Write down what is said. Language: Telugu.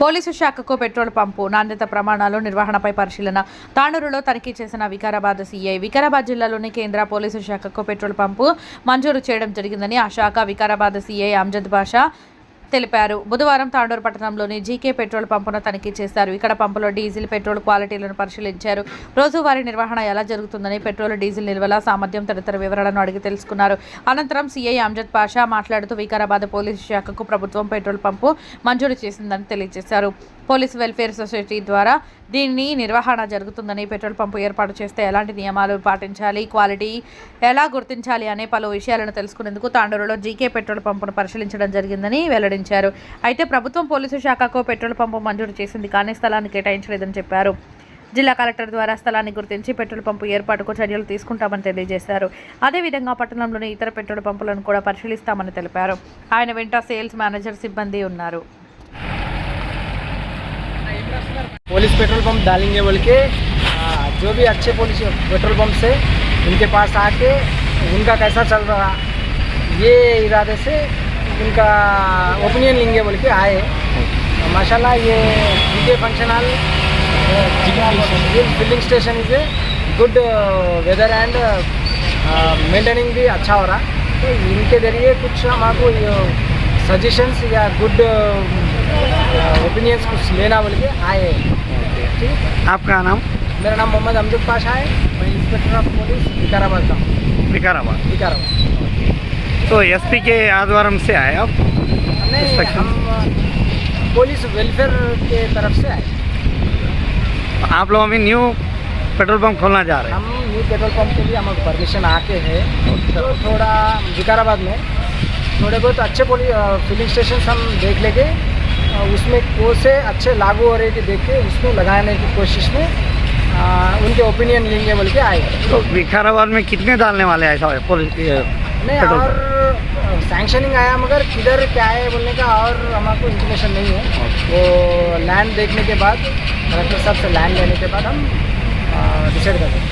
పోలీసు శాఖకు పెట్రోల్ పంపు నాణ్యత ప్రమాణాలు నిర్వహణపై పరిశీలన. తాండూరులో తనిఖీ చేసిన వికారాబాద్ సీఐ వికారాబాద్ జిల్లాలోని కేంద్ర పోలీసు శాఖకు పెట్రోల్ పంపు మంజూరు చేయడం జరిగిందని ఆ శాఖ వికారాబాద్ సీఐ అమ్జద్ బాషా తెలిపారు. బుధవారం తాండూరు పట్టణంలోని జీకే పెట్రోల్ పంపును తనిఖీ చేశారు. ఇక్కడ పంపులో డీజిల్ పెట్రోల్ క్వాలిటీలను పరిశీలించారు. రోజువారీ నిర్వహణ ఎలా జరుగుతుందని పెట్రోల్ డీజిల్ నిల్వల సామర్థ్యం తదితర వివరాలను అడిగి తెలుసుకున్నారు. అనంతరం సీఐ అమ్జద్ పాషా మాట్లాడుతూ వికారాబాద్ పోలీసు శాఖకు ప్రభుత్వం పెట్రోల్ పంపు మంజూరు చేసిందని తెలియజేశారు. పోలీస్ వెల్ఫేర్ సొసైటీ ద్వారా దీని నిర్వహణ జరుగుతుందని పెట్రోల్ పంపు ఏర్పాటు చేస్తే ఎలాంటి నియమాలు పాటించాలి క్వాలిటీ ఎలా గుర్తించాలి అనే పలు విషయాలను తెలుసుకునేందుకు తాండూరులో జీకే పెట్రోల్ పంపును పరిశీలించడం జరిగిందని వెల్లడించారు అయితే ప్రభుత్వం పోలీసు శాఖకు పెట్రోల్ పంపు మంజూరు చేసింది కానీ స్థలాన్ని కేటాయించలేదని చెప్పారు జిల్లా కలెక్టర్ ద్వారా స్థలాన్ని గుర్తించి పెట్రోల్ పంపు ఏర్పాటుకు చర్యలు తీసుకుంటామని తెలియజేశారు అదేవిధంగా పట్టణంలోని ఇతర పెట్రోల్ పంపులను కూడా పరిశీలిస్తామని తెలిపారు ఆయన వెంట సేల్స్ మేనేజర్ సిబ్బంది ఉన్నారు पुलिस पेट्रोल पंप डालेंगे बोल के आ, जो भी अच्छे पुलिस पेट्रोल पंप से उनके पास आके उनका कैसा चल रहा ये इरादे से उनका ओपिनियन लेंगे बोल के आए तो माशाल्लाह ये GK function hall filling station is a good weather and maintaining भी अच्छा हो रहा तो इनके जरिए कुछ हमारे सजेशंस या गुड ओपिनियंस कुछ लेना बोल के आए ठीक आपका नाम मेरा नाम मोहम्मद अमजद पाशा है मैं इंस्पेक्टर ऑफ पुलिस विकाराबाद का हूँ विकाराबाद विकाराबाद तो एसपी के आध्वर्यम से आए आप? नहीं हम पुलिस वेलफेयर के तरफ़ से आए। आप लोग अभी न्यू पेट्रोल पंप खोलना जा रहे हैं? हम न्यू पेट्रोल पंप के लिए हमारे परमिशन आके हैं। तो थोड़ा विकाराबाद में। थोड़े बहुत अच्छे फिलिंग स्टेशन हम देख लेंगे। उसमें कौन से अच्छे लागू हो रहे थे देख के उसको लगाने की कोशिश में अ, उनके ओपिनियन लेंगे बोल के आए। तो विकाराबाद में कितने डालने वाले हैं ऐसा नहीं और सैंक्शनिंग आया मगर किधर क्या है बोलने का और हमारे को इंफॉर्मेशन नहीं है। वो लैंड देखने के बाद कलेक्टर साहब से लैंड लेने के बाद हम डिसाइड करते हैं।